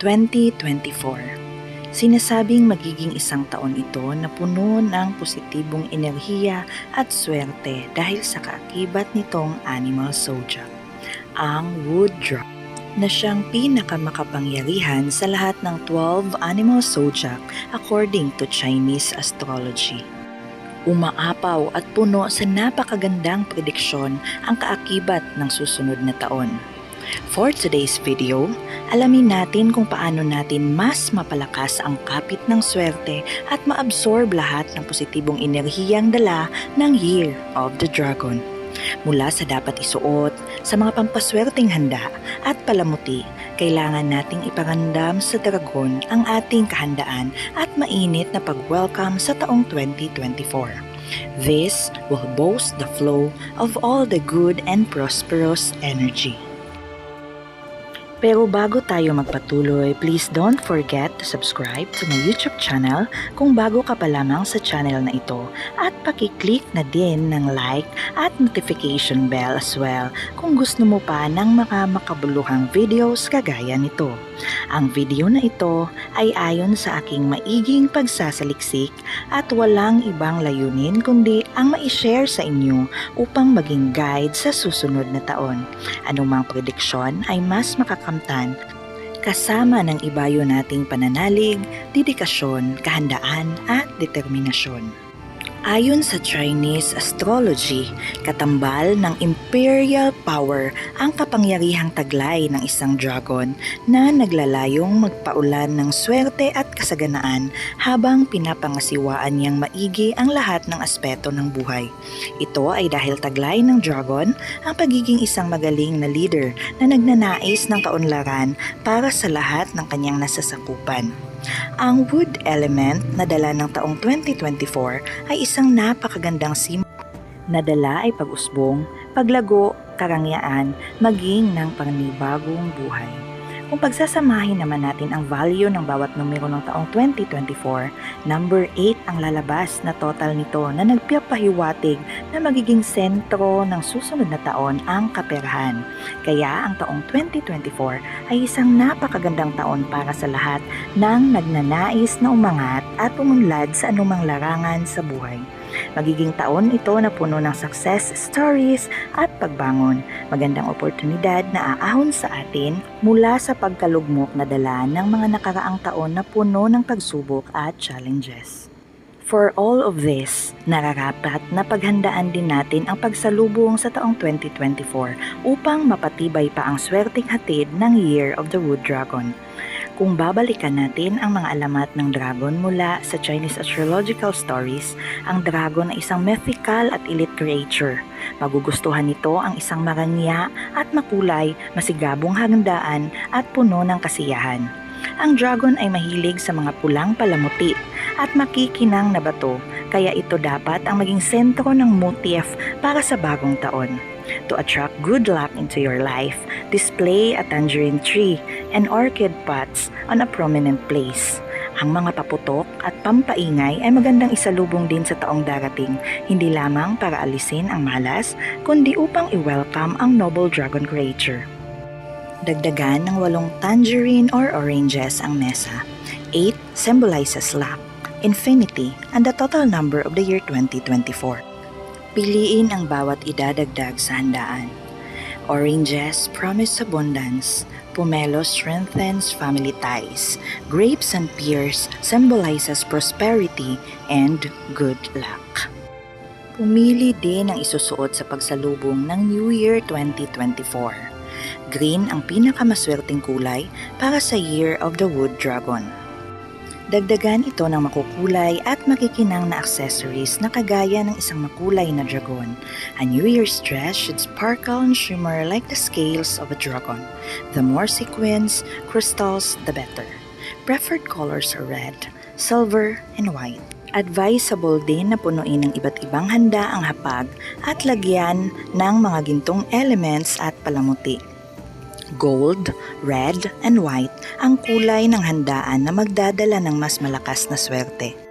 2024. Sinasabing magiging isang taon ito na puno ng positibong enerhiya at swerte dahil sa kaakibat nitong animal zodiac, ang wood drop na siyang pinakamakapangyarihan sa lahat ng 12 animal zodiac according to Chinese astrology. Umaapaw at puno sa napakagandang prediksyon ang kaakibat ng susunod na taon. For today's video, alamin natin kung paano natin mas mapalakas ang kapit ng swerte at maabsorb lahat ng positibong enerhiyang dala ng Year of the Dragon. Mula sa dapat isuot, sa mga pampaswerteng handa at palamuti, kailangan nating iparandam sa dragon ang ating kahandaan at mainit na pag-welcome sa taong 2024. This will boast the flow of all the good and prosperous energy. Pero bago tayo magpatuloy, please don't forget to subscribe to my YouTube channel kung bago ka pa lamang sa channel na ito at pakiclick na din ng like at notification bell as well kung gusto mo pa ng mga makabuluhang videos kagaya nito. Ang video na ito ay ayon sa aking maiging pagsasaliksik at walang ibang layunin kundi ang ma-share sa inyo upang maging guide sa susunod na taon. Anumang prediksyon ay mas makakamtan kasama ng ibayo nating pananalig, dedikasyon, kahandaan at determinasyon. Ayon sa Chinese astrology, katambal ng imperial power ang kapangyarihang taglay ng isang dragon na naglalayong magpaulan ng swerte at kasaganaan habang pinapangasiwaan niyang maigi ang lahat ng aspeto ng buhay. Ito ay dahil taglay ng dragon ang pagiging isang magaling na leader na nagnanais ng kaunlaran para sa lahat ng kanyang nasasakupan. Ang wood element na dala ng taong 2024 ay isang napakagandang sim na dala ay pag-usbong, paglago, karangyaan, maging ng panibagong buhay. Kung pagsasamahin naman natin ang value ng bawat numero ng taong 2024, number 8 ang lalabas na total nito na nagpapahiwatig na magiging sentro ng susunod na taon ang kaperahan. Kaya ang taong 2024 ay isang napakagandang taon para sa lahat ng nagnanais na umangat at pumunlad sa anumang larangan sa buhay. Magiging taon ito na puno ng success stories at pagbangon. Magandang oportunidad na aahon sa atin mula sa pagkalugmok na dala ng mga nakaraang taon na puno ng pagsubok at challenges. For all of this, nararapat na paghandaan din natin ang pagsalubong sa taong 2024 upang mapatibay pa ang swerteng hatid ng Year of the Wood Dragon. Kung babalikan natin ang mga alamat ng dragon mula sa Chinese astrological stories, ang dragon ay isang mythical at elite creature. Magugustuhan nito ang isang marangya at makulay, masigabong handaan at puno ng kasiyahan. Ang dragon ay mahilig sa mga pulang palamuti at makikinang na bato, kaya ito dapat ang maging sentro ng motif para sa bagong taon. To attract good luck into your life, display a tangerine tree and orchid pots on a prominent place. Ang mga paputok at pampaingay ay magandang isalubong din sa taong darating, hindi lamang para alisin ang malas, kundi upang i-welcome ang noble dragon creature. Dagdagan ng walong tangerine or oranges ang mesa. 8 symbolizes luck, infinity, and the total number of the year 2024. Piliin ang bawat idadagdag sa handaan. Oranges promise abundance. Pomelo strengthens family ties. Grapes and pears symbolizes prosperity and good luck. Pumili din ang isusuot sa pagsalubong ng New Year 2024. Green ang pinakamaswerteng kulay para sa Year of the Wood Dragon. Dagdagan ito ng makukulay at makikinang na accessories na kagaya ng isang makulay na dragon. A New Year's dress should sparkle and shimmer like the scales of a dragon. The more sequins, crystals, the better. Preferred colors are red, silver, and white. Advisable din na punuin ng iba't ibang handa ang hapag at lagyan ng mga gintong elements at palamuti. Gold, red, and white ang kulay ng handaan na magdadala ng mas malakas na swerte.